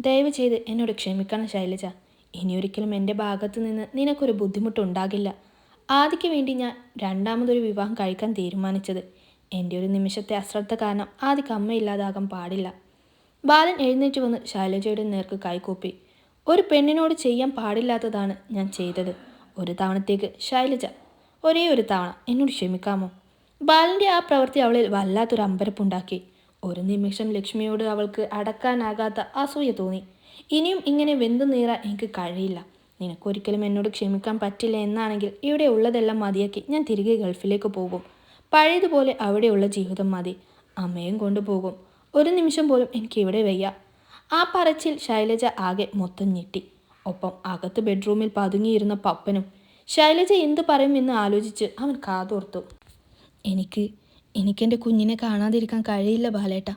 [SPEAKER 1] ദയവ് ചെയ്ത് എന്നോട് ക്ഷമിക്കണം ശൈലജ. ഇനിയൊരിക്കലും എന്റെ ഭാഗത്തു നിന്ന് നിനക്കൊരു ബുദ്ധിമുട്ടുണ്ടാകില്ല. ആദിക്ക് വേണ്ടി ഞാൻ രണ്ടാമതൊരു വിവാഹം കഴിക്കാൻ തീരുമാനിച്ചത്. എന്റെ ഒരു നിമിഷത്തെ അശ്രദ്ധ കാരണം ആദിക്ക് അമ്മയില്ലാതാകാൻ പാടില്ല. ബാലൻ എഴുന്നേറ്റ് വന്ന് ശൈലജയുടെ നേർക്ക് കൈകൂപ്പി. ഒരു പെണ്ണിനോട് ചെയ്യാൻ പാടില്ലാത്തതാണ് ഞാൻ ചെയ്തത്. ഒരു തവണത്തേക്ക് ശൈലജ ഒരേ ഒരു തവണ എന്നോട് ക്ഷമിക്കാമോ? ബാലന്റെ ആ പ്രവൃത്തി അവളിൽ വല്ലാത്തൊരു അമ്പരപ്പുണ്ടാക്കി. ഒരു നിമിഷം ലക്ഷ്മിയോട് അവൾക്ക് അടക്കാനാകാത്ത അസൂയ തോന്നി. ഇനിയും ഇങ്ങനെ വെന്തു നീറാൻ എനിക്ക് കഴിയില്ല. നിനക്കൊരിക്കലും എന്നോട് ക്ഷമിക്കാൻ പറ്റില്ല എന്നാണെങ്കിൽ ഇവിടെ ഉള്ളതെല്ലാം മതിയാക്കി ഞാൻ തിരികെ ഗൾഫിലേക്ക് പോകും. പഴയതുപോലെ അവിടെയുള്ള ജീവിതം മതി. അമ്മയും കൊണ്ടുപോകും ഒരു നിമിഷം പോലും എനിക്ക് ഇവിടെ വയ്യ. ആ പറച്ചിൽ ശൈലജ ആകെ മൊത്തം ഞെട്ടി. ഒപ്പം അകത്ത് ബെഡ്റൂമിൽ പതുങ്ങിയിരുന്ന പപ്പനും ശൈലജ എന്ത് പറയുമെന്ന് ആലോചിച്ച് അവൻ കാതോർത്തു. എനിക്ക് എനിക്കെന്റെ കുഞ്ഞിനെ കാണാതിരിക്കാൻ കഴിയില്ല ബാലേട്ട.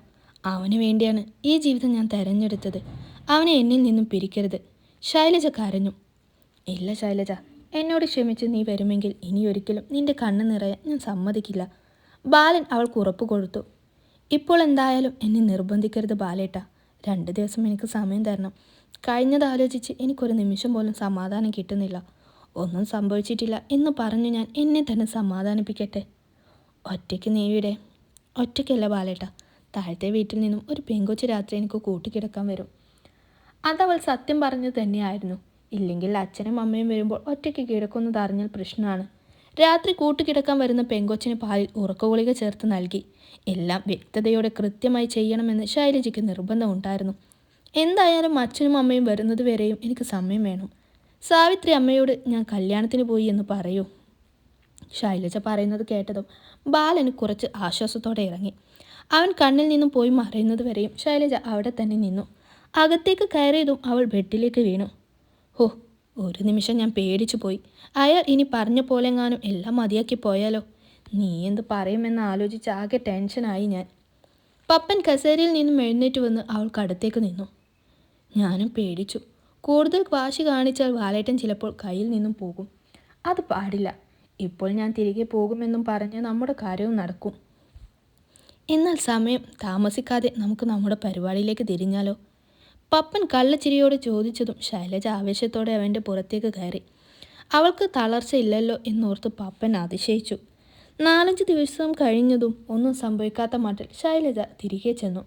[SPEAKER 1] അവന് വേണ്ടിയാണ് ഈ ജീവിതം ഞാൻ തെരഞ്ഞെടുത്തത്. അവനെ എന്നിൽ നിന്നും പിരിക്കരുത്. ശൈലജ കരഞ്ഞു. ഇല്ല ശൈലജ എന്നോട് ക്ഷമിച്ച് നീ വരുമെങ്കിൽ ഇനി ഒരിക്കലും നിന്റെ കണ്ണ് നിറയാൻ ഞാൻ സമ്മതിക്കില്ല. ബാലൻ അവൾക്ക് ഉറപ്പ് കൊടുത്തു. ഇപ്പോൾ എന്തായാലും എന്നെ നിർബന്ധിക്കരുത് ബാലേട്ട. രണ്ട് ദിവസം എനിക്ക് സമയം തരണം. കഴിഞ്ഞത് ആലോചിച്ച് എനിക്കൊരു നിമിഷം പോലും സമാധാനം കിട്ടുന്നില്ല. ഒന്നും സംഭവിച്ചിട്ടില്ല എന്ന് പറഞ്ഞു ഞാൻ എന്നെ തന്നെ സമാധാനിപ്പിക്കട്ടെ? ഒറ്റയ്ക്ക് നീവിടെ ഒറ്റയ്ക്കല്ല ബാലേട്ട. താഴത്തെ വീട്ടിൽ നിന്നും ഒരു പെങ്കൊച്ച് രാത്രി എനിക്ക് കൂട്ടിക്കിടക്കാൻ വരും. അതവൾ സത്യം പറഞ്ഞു തന്നെയായിരുന്നു. ഇല്ലെങ്കിൽ അച്ഛനും അമ്മയും വരുമ്പോൾ ഒറ്റയ്ക്ക് കിടക്കുന്നത് അറിഞ്ഞാൽ പ്രശ്നമാണ്. രാത്രി കൂട്ടുകിടക്കാൻ വരുന്ന പെങ്കൊച്ചിന് പാലിൽ ഉറക്കഗുളിക ചേർത്ത് നൽകി. എല്ലാം വ്യക്തതയോടെ കൃത്യമായി ചെയ്യണമെന്ന് ശൈലജയ്ക്ക് നിർബന്ധമുണ്ടായിരുന്നു എന്തായാലും അച്ഛനും അമ്മയും വരുന്നത് വരെയും എനിക്ക് സമയം വേണം. സാവിത്രി അമ്മയോട് ഞാൻ കല്യാണത്തിന് പോയി എന്ന് പറയൂ. ശൈലജ പറയുന്നത് കേട്ടതും ബാലന് കുറച്ച് ആശ്വാസത്തോടെ ഇറങ്ങി. അവൻ കണ്ണിൽ നിന്നും പോയി മറയുന്നത് വരെയും ശൈലജ അവിടെ തന്നെ നിന്നു. അകത്തേക്ക് കയറിയതും അവൾ ബെഡിലേക്ക് വീണു. ഹോ ഒരു നിമിഷം ഞാൻ പേടിച്ചു പോയി. അയാൾ ഇനി പറഞ്ഞ പോലെങ്ങാനും എല്ലാം മതിയാക്കി പോയാലോ? നീ എന്ത് പറയുമെന്ന് ആലോചിച്ച് ആകെ ടെൻഷനായി ഞാൻ. പപ്പൻ കസേരയിൽ നിന്നും എഴുന്നേറ്റ് വന്ന് അവൾക്ക് അടുത്തേക്ക് നിന്നു. ഞാനും പേടിച്ചു. കൂടുതൽ വാശി കാണിച്ചാൽ വാലേട്ടൻ ചിലപ്പോൾ കയ്യിൽ നിന്നും പോകും. അത് പാടില്ല. ഇപ്പോൾ ഞാൻ തിരികെ പോകുമെന്നും പറഞ്ഞ് നമ്മുടെ കാര്യവും നടക്കും. എന്നാൽ സമയം താമസിക്കാതെ നമുക്ക് നമ്മുടെ പരിപാടിയിലേക്ക് തിരിഞ്ഞാലോ? പപ്പൻ കള്ളച്ചിരിയോട് ചോദിച്ചതും ശൈലജ ആവേശത്തോടെ അവന്റെ പുറത്തേക്ക് കയറി. അവൾക്ക് തളർച്ചയില്ലല്ലോ എന്നോർത്ത് പപ്പൻ അതിശയിച്ചു. നാലഞ്ച് ദിവസം കഴിഞ്ഞതും ഒന്നും സംഭവിക്കാത്ത മട്ടിൽ ശൈലജ തിരികെ ചെന്നു.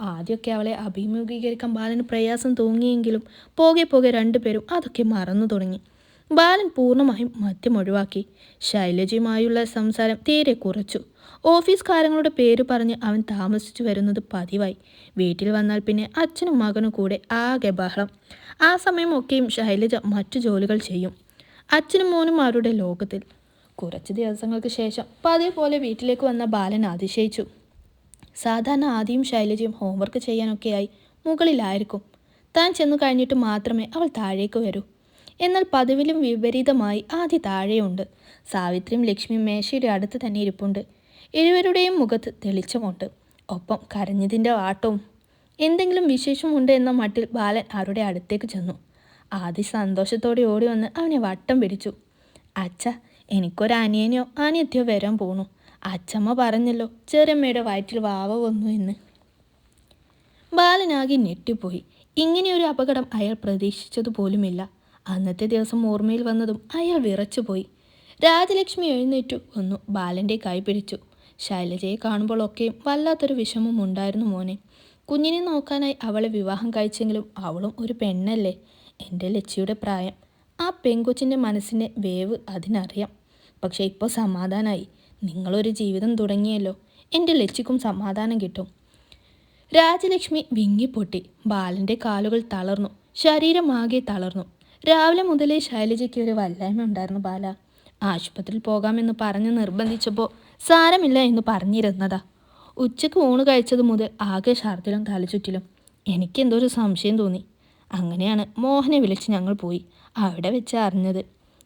[SPEAKER 1] ആദ്യമൊക്കെ അവളെ അഭിമുഖീകരിക്കാൻ ബാലന് പ്രയാസം തോന്നിയെങ്കിലും പോകെ പോകെ രണ്ടുപേരും അതൊക്കെ മറന്നു തുടങ്ങി. ബാലൻ പൂർണമായും മദ്യം ഒഴിവാക്കി. ശൈലജയുമായുള്ള സംസാരം തീരെ കുറച്ചു. ഓഫീസ് കാര്യങ്ങളുടെ പേര് പറഞ്ഞ് അവൻ താമസിച്ചു വരുന്നത് പതിവായി. വീട്ടിൽ വന്നാൽ പിന്നെ അച്ഛനും മകനും കൂടെ ആകെ ബഹളം. ആ സമയമൊക്കെയും ശൈലജ മറ്റു ജോലികൾ ചെയ്യും. അച്ഛനും മോനും അവരുടെ ലോകത്തിൽ. കുറച്ച് ദിവസങ്ങൾക്ക് ശേഷം പതിവ് പോലെ വീട്ടിലേക്ക് വന്ന ബാലൻ അതിശയിച്ചു. സാധാരണ ആദ്യം ശൈലജയും ഹോംവർക്ക് ചെയ്യാനൊക്കെയായി മുകളിലായിരിക്കും. താൻ ചെന്നു കഴിഞ്ഞിട്ട് മാത്രമേ അവൾ താഴേക്ക് വരൂ. എന്നാൽ പതിവിലും വിപരീതമായി ആദ്യ താഴെയുണ്ട്. സാവിത്രിയും ലക്ഷ്മിയും മേശയുടെ അടുത്ത് തന്നെ ഇരിപ്പുണ്ട്. ഇരുവരുടെയും മുഖത്ത് തെളിച്ചമുണ്ട്. ഒപ്പം കരഞ്ഞതിന്റെ ആട്ടവും. എന്തെങ്കിലും വിശേഷമുണ്ട് എന്ന മട്ടിൽ ബാലൻ അവരുടെ അടുത്തേക്ക് ചെന്നു. ആദ്യ സന്തോഷത്തോടെ ഓടി വന്ന് അവനെ വട്ടം പിടിച്ചു. അച്ഛ എനിക്കൊരു അനിയനെയോ ആനിയത്തിയോ വരാൻ പോണു. അച്ഛമ്മ പറഞ്ഞല്ലോ ചെറിയമ്മയുടെ വയറ്റിൽ വാവ വന്നു എന്ന്. ബാലനാകെ ഞെട്ടിപ്പോയി. ഇങ്ങനെയൊരു അപകടം അയാൾ പ്രതീക്ഷിച്ചതുപോലുമില്ല. അന്നത്തെ ദിവസം ഓർമ്മയിൽ വന്നതും അയാൾ വിറച്ചുപോയി. രാജലക്ഷ്മി എഴുന്നേറ്റു. വന്നു. ബാലന്റെ കൈ പിടിച്ചു. ശൈലജയെ കാണുമ്പോഴൊക്കെയും വല്ലാത്തൊരു വിഷമം ഉണ്ടായിരുന്നു മോനെ. കുഞ്ഞിനെ നോക്കാനായി അവളെ വിവാഹം കഴിച്ചെങ്കിലും അവളും ഒരു പെണ്ണല്ലേ? എന്റെ ലച്ചിയുടെ പ്രായം. ആ പെൺകൊച്ചിന്റെ മനസ്സിന്റെ വേവ് അതിനറിയാം. പക്ഷേ ഇപ്പോൾ സമാധാനമായി നിങ്ങളൊരു ജീവിതം തുടങ്ങിയല്ലോ. എന്റെ ലച്ചിക്കും സമാധാനം കിട്ടും. രാജലക്ഷ്മി വിങ്ങിപ്പൊട്ടി. ബാലന്റെ കാലുകൾ തളർന്നു. ശരീരമാകെ തളർന്നു. രാവിലെ മുതലേ ശൈലജയ്ക്ക് ഒരു വല്ലായ്മ ഉണ്ടായിരുന്നു ബാല. ആശുപത്രിയിൽ പോകാമെന്ന് പറഞ്ഞ് നിർബന്ധിച്ചപ്പോൾ സാരമില്ല എന്ന് പറഞ്ഞിരുന്നതാ. ഉച്ചയ്ക്ക് ഊണ് കഴിച്ചത് മുതൽ ആകെ ഛർദിലും തലചുറ്റിലും. എനിക്കെന്തോ ഒരു സംശയം തോന്നി. അങ്ങനെയാണ് മോഹനെ വിളിച്ച് ഞങ്ങൾ പോയി അവിടെ വെച്ച് അറിഞ്ഞത്.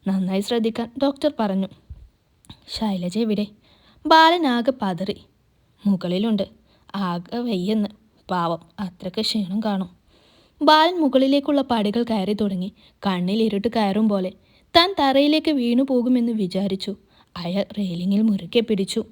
[SPEAKER 1] നന്നായി ശ്രദ്ധിക്കാൻ ഡോക്ടർ പറഞ്ഞു. ശൈലജ എവിടെ? ബാലനാകെ പതറി. മുകളിലുണ്ട്. ആകെ വയ്യെന്ന്. പാവം അത്രയ്ക്ക് ക്ഷീണം കാണും. ബാലൻ മുകളിലേക്കുള്ള പടികൾ കയറി തുടങ്ങി. കണ്ണിൽ ഇരുട്ട് കയറും പോലെ. താൻ തറയിലേക്ക് വീണു പോകുമെന്ന് വിചാരിച്ചു. അയാൾ റെയിലിങ്ങിൽ മുറുകെ പിടിച്ചു.